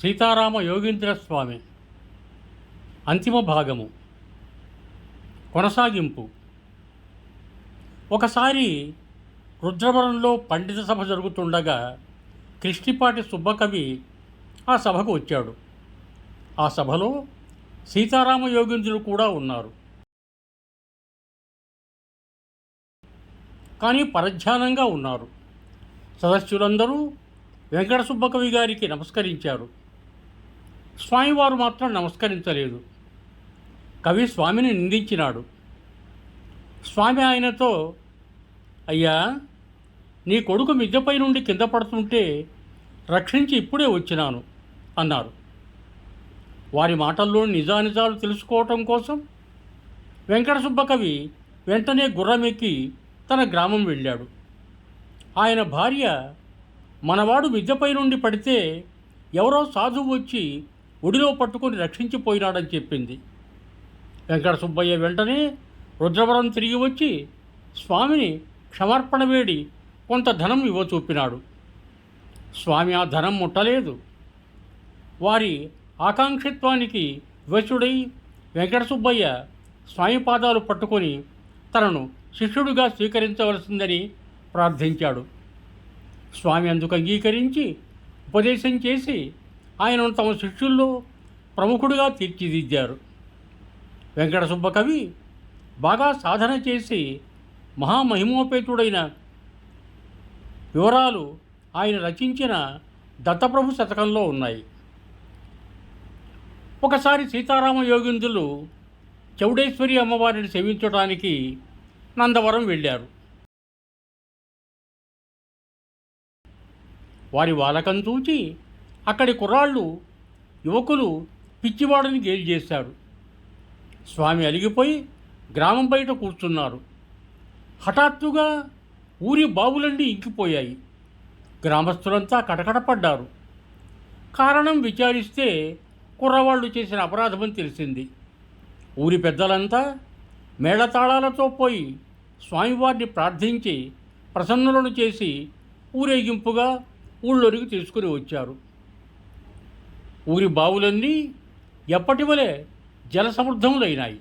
సీతారామ యోగీంద్ర స్వామి అంతిమ భాగము. కొనసాగింపు. ఒకసారి రుద్రవరంలో పండిత సభ జరుగుతుండగా కృష్ణిపాటి సుబ్బకవి ఆ సభకు వచ్చాడు. ఆ సభలో సీతారామ యోగింద్రులు కూడా ఉన్నారు. కానీ పరధ్యానంగా ఉన్నారు. సదస్సులందరూ వెంకట సుబ్బకవి గారికి నమస్కరించారు. స్వామివారు మాత్రం నమస్కరించలేదు. కవి స్వామిని నిందించినాడు. స్వామి ఆయనతో అయ్యా నీ కొడుకు మిద్దెపై నుండి కింద పడుతుంటే రక్షించి ఇప్పుడే వచ్చినాను అన్నారు. వారి మాటల్లో నిజానిజాలు తెలుసుకోవటం కోసం వెంకట సుబ్బకవి వెంటనే గుర్రమెక్కి తన గ్రామం వెళ్ళాడు. ఆయన భార్య మనవాడు మిద్దెపై నుండి పడితే ఎవరో సాధువు వచ్చి ఒడిలో పట్టుకొని రక్షించిపోయినాడని చెప్పింది. వెంకట సుబ్బయ్య వెంటనే రుద్రవరం తిరిగి వచ్చి స్వామిని క్షమార్పణ వేడి కొంత ధనం ఇవ్వచూపినాడు. స్వామి ఆ ధనం ముట్టలేదు. వారి ఆకాంక్షిత్వానికి వివశుడై వెంకట సుబ్బయ్య స్వామి పాదాలు పట్టుకొని తనను శిష్యుడిగా స్వీకరించవలసిందని ప్రార్థించాడు. స్వామి అందుకు అంగీకరించి ఉపదేశం చేసి ఆయనను తమ శిష్యుల్లో ప్రముఖుడిగా తీర్చిదిద్దారు. వెంకట సుబ్బకవి బాగా సాధన చేసి మహామహిమోపేతుడైన వివరాలు ఆయన రచించిన దత్తప్రభు శతకంలో ఉన్నాయి. ఒకసారి సీతారామ యోగిందులు చౌడేశ్వరి అమ్మవారిని సేవించడానికి నందవరం వెళ్ళారు. వారి వాలకం చూచి అక్కడి కుర్రాళ్ళు యువకులు పిచ్చివాడని గేలి చేశారు. స్వామి అలిగిపోయి గ్రామం బయట కూర్చున్నారు. హఠాత్తుగా ఊరి బావులన్నీ ఇంకిపోయాయి. గ్రామస్తులంతా కటకటపడ్డారు కారణం విచారిస్తే కుర్రవాళ్ళు చేసిన అపరాధమని తెలిసింది. ఊరి పెద్దలంతా మేళతాళాలతో పోయి స్వామివారిని ప్రార్థించి ప్రసన్నులను చేసి ఊరేగింపుగా ఊళ్ళోనికి తీసుకుని వచ్చారు. ఊరి బావులన్నీ ఎప్పటివలే జలసమృద్ధములైనాయి.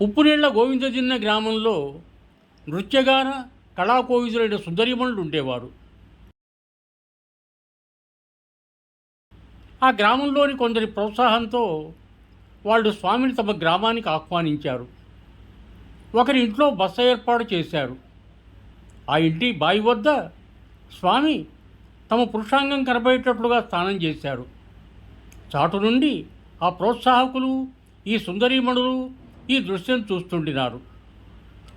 ఉప్పునీళ్ళ గోవిందజిన్న గ్రామంలో నృత్యగాన కళాకోవిదులైన సుందరిమణులు ఉండేవారు. ఆ గ్రామంలోని కొందరి ప్రోత్సాహంతో వాళ్ళు స్వామిని తమ గ్రామానికి ఆహ్వానించారు. ఒకరి ఇంట్లో బస్సు ఏర్పాటు చేశారు. ఆ ఇంటి బావి వద్ద స్వామి తమ పురుషాంగం కనబడేటట్లుగా స్నానం చేశారు. చాటు నుండి ఆ ప్రోత్సాహకులు ఈ సుందరీమణులు ఈ దృశ్యం చూస్తుండినారు.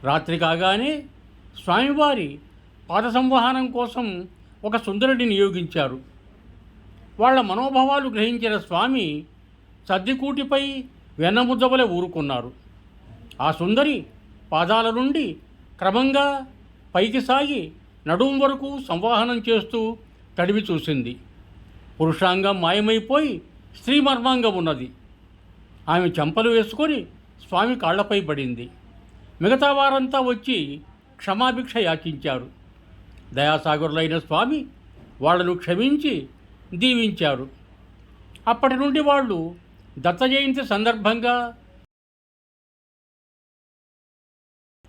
రాత్రి కాగానే స్వామివారి పాద సంవహనం కోసం ఒక సుందరుడిని నియోగించారు. వాళ్ళ మనోభావాలు గ్రహించిన స్వామి సర్దికూటిపై వెన్నముద్దవలే ఊరుకున్నారు. ఆ సుందరి పాదాల నుండి క్రమంగా పైకి సాగి నడుం వరకు సంవాహనం చేస్తూ తడివి చూసింది. పురుషాంగం మాయమైపోయి స్త్రీ మర్మాంగం ఉన్నది. ఆమె చెంపలు వేసుకొని స్వామి కాళ్ళపై పడింది. మిగతా వారంతా వచ్చి క్షమాభిక్ష యాచించారు. దయాసాగరులైన స్వామి వాళ్ళను క్షమించి దీవించారు. అప్పటి నుండి వాళ్ళు దత్త జయంతి సందర్భంగా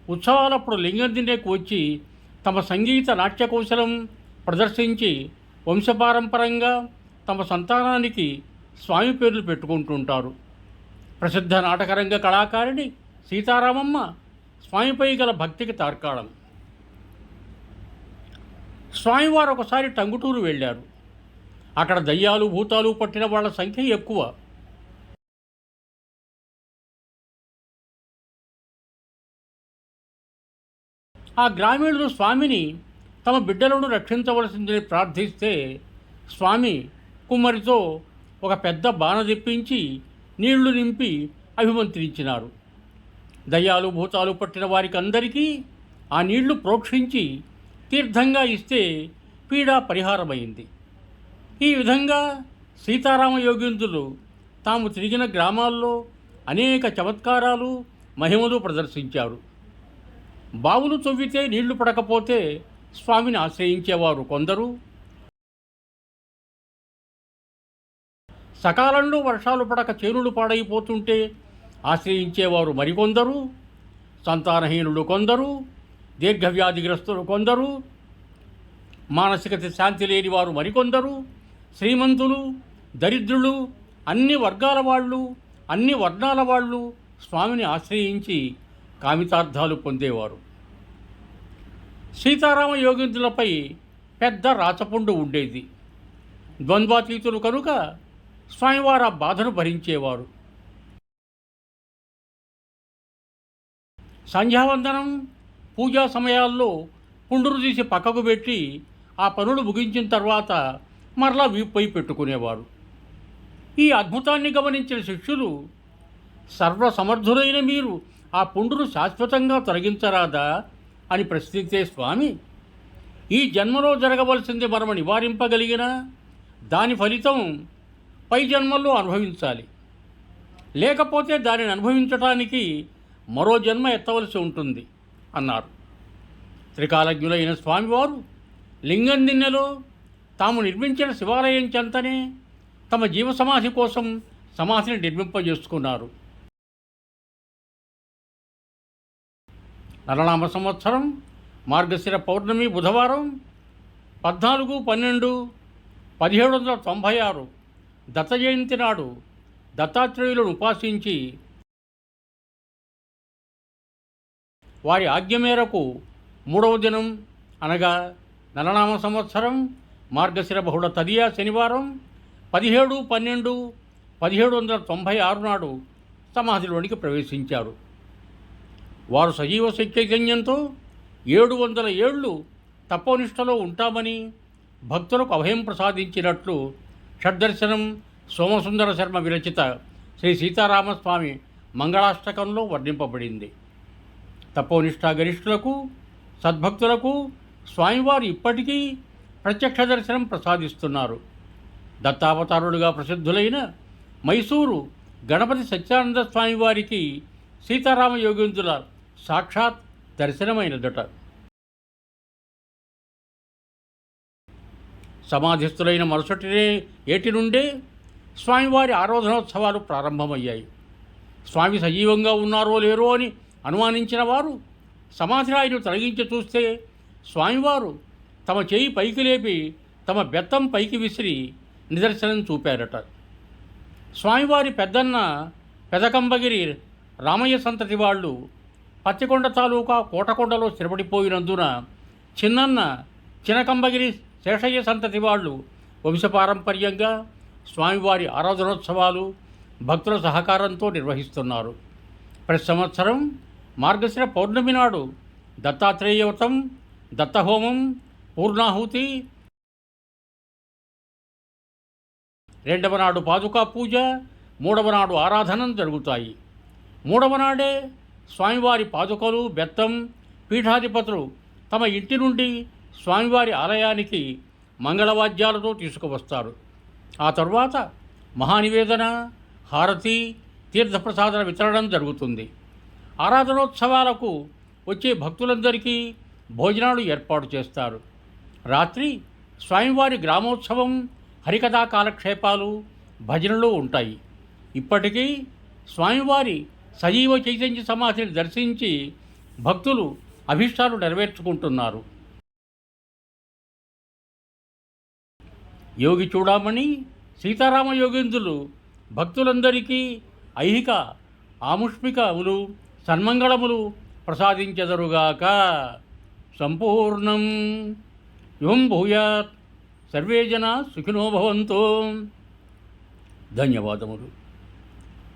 ఉత్సవాలప్పుడు లింగం దిండేకు వచ్చి తమ సంగీత నాట్య కౌశలం ప్రదర్శించి వంశపారంపరంగా తమ సంతానానికి స్వామి పేర్లు పెట్టుకుంటుంటారు. ప్రసిద్ధ నాటకరంగ కళాకారిణి సీతారామమ్మ స్వామిపై గల భక్తికి తార్కాణం. స్వామివారు ఒకసారి టంగుటూరు వెళ్ళారు. అక్కడ దయ్యాలు భూతాలు పట్టిన వాళ్ళ సంఖ్య ఎక్కువ. ఆ గ్రామీణులు స్వామిని తమ బిడ్డలను రక్షించవలసిందని ప్రార్థిస్తే స్వామి కుమ్మరితో ఒక పెద్ద బాణ తెప్పించి నీళ్ళు నింపి అభిమంత్రించినారు. దయ్యాలు భూతాలు పట్టిన వారికి అందరికీ ఆ నీళ్ళు ప్రోక్షించి తీర్థంగా ఇస్తే పీడా పరిహారమైంది. ఈ విధంగా సీతారామ యోగేంద్రులు తాము తిరిగిన గ్రామాల్లో అనేక చమత్కారాలు మహిమలు ప్రదర్శించారు. బావులు తవ్వితే నీళ్ళు పడకపోతే స్వామిని ఆశ్రయించేవారు కొందరు. సకాలంలో వర్షాలు పడక చేనులు పాడైపోతుంటే ఆశ్రయించేవారు మరికొందరు. సంతానహీనులు కొందరు. దీర్ఘవ్యాధిగ్రస్తులు కొందరు. మానసిక శాంతి లేని వారు మరికొందరు. శ్రీమంతులు దరిద్రులు అన్ని వర్గాల వాళ్ళు అన్ని వర్ణాల వాళ్ళు స్వామిని ఆశ్రయించి కామితార్థాలు పొందేవారు. సీతారామ యోగింతులపై పెద్ద రాచపుండు ఉండేది. ద్వంద్వాతీతులు కనుక స్వామివారు ఆ బాధను భరించేవారు. సంధ్యావందనం పూజా సమయాల్లో పుండురు తీసి పక్కకు పెట్టి ఆ పనులు ముగించిన తర్వాత మరలా వీపై పెట్టుకునేవారు. ఈ అద్భుతాన్ని గమనించిన శిష్యులు సర్వసమర్థులైన మీరు ఆ పుండును శాశ్వతంగా తొలగించరాదా? అని ప్రశ్నించే స్వామి ఈ జన్మలో జరగవలసింది మనము నివారింపగలిగిన దాని ఫలితం పై జన్మల్లో అనుభవించాలి. లేకపోతే దానిని అనుభవించటానికి మరో జన్మ ఎత్తవలసి ఉంటుంది అన్నారు. త్రికాలజ్ఞులైన స్వామివారు లింగందిన్నెలో తాము నిర్మించిన శివాలయం చెంతనే తమ జీవ సమాధి కోసం సమాధిని నిర్మింపజేసుకున్నారు. నరనామ సంవత్సరం మార్గశిర పౌర్ణమి బుధవారం పద్నాలుగు పన్నెండు పదిహేడు వందల తొంభై ఆరు దత్త జయంతి నాడు దత్తాత్రేయులను ఉపాసించి వారి ఆజ్ఞ మేరకు మూడవ దినం అనగా నలనామ సంవత్సరం మార్గశిర బహుళ తదియా శనివారం పదిహేడు పన్నెండు పదిహేడు వందల తొంభై ఆరు నాడు సమాధిలోనికి ప్రవేశించారు. వారు సజీవ చైతన్యంతో ఏడు వందల ఏళ్ళు తపోనిష్టలో ఉంటామని భక్తులకు అభయం ప్రసాదించినట్లు షడ్దర్శనం సోమసుందర శర్మ విరచిత శ్రీ సీతారామస్వామి మంగళాష్టకంలో వర్ణింపబడింది. తపోనిష్ఠా గరిష్ఠులకు సద్భక్తులకు స్వామివారు ఇప్పటికీ ప్రత్యక్ష దర్శనం ప్రసాదిస్తున్నారు. దత్తావతారుడుగా ప్రసిద్ధులైన మైసూరు గణపతి సత్యానంద స్వామివారికి సీతారామ యోగేంద్రుల సాక్షాత్ దర్శనమైనదట. సమాధిస్థులైన మరుసటినే ఏటి నుండే స్వామివారి ఆరాధనోత్సవాలు ప్రారంభమయ్యాయి. స్వామి సజీవంగా ఉన్నారో లేరో అని అనుమానించిన వారు సమాధిరాయిని తొలగించి చూస్తే స్వామివారు తమ చేయి పైకి లేపి తమ బెత్తం పైకి విసిరి నిదర్శనం చూపారట. స్వామివారి పెద్దన్న పెదకంబగిరి రామయ్య సంతతి వాళ్ళు పత్తికొండ తాలూకా కోటకొండలో స్థిరపడిపోయినందున చిన్నన్న చినకంబగిరి శేషయ్య సంతతి వాళ్ళు వంశపారంపర్యంగా స్వామివారి ఆరాధనోత్సవాలు భక్తుల సహకారంతో నిర్వహిస్తున్నారు. ప్రతి సంవత్సరం మార్గశిర పౌర్ణమి నాడు దత్తాత్రేయవతం దత్తహోమం పూర్ణాహుతి రెండవ నాడు పాదుకా పూజ మూడవ నాడు ఆరాధనం జరుగుతాయి. మూడవ నాడే స్వామివారి పాదుకలు బెత్తం పీఠాధిపతులు తమ ఇంటి నుండి స్వామివారి ఆలయానికి మంగళవాద్యాలతో తీసుకువస్తారు. ఆ తరువాత మహానివేదన హారతి తీర్థప్రసాదన వితరణం జరుగుతుంది. ఆరాధనోత్సవాలకు వచ్చే భక్తులందరికీ భోజనాలు ఏర్పాటు చేస్తారు. రాత్రి స్వామివారి గ్రామోత్సవం హరికథా కాలక్షేపాలు భజనలు ఉంటాయి. ఇప్పటికీ స్వామివారి సజీవ చైతన్య సమాధిని దర్శించి భక్తులు అభిష్టాలు నెరవేర్చుకుంటున్నారు. యోగి చూడమని సీతారామ యోగేంద్రులు భక్తులందరికీ ఐహిక ఆముష్మికములు సన్మంగళములు ప్రసాదించెదరుగాక. సంపూర్ణం యువం భూయాత్. సర్వే జనా సుఖినో భవంతో. ధన్యవాదములు.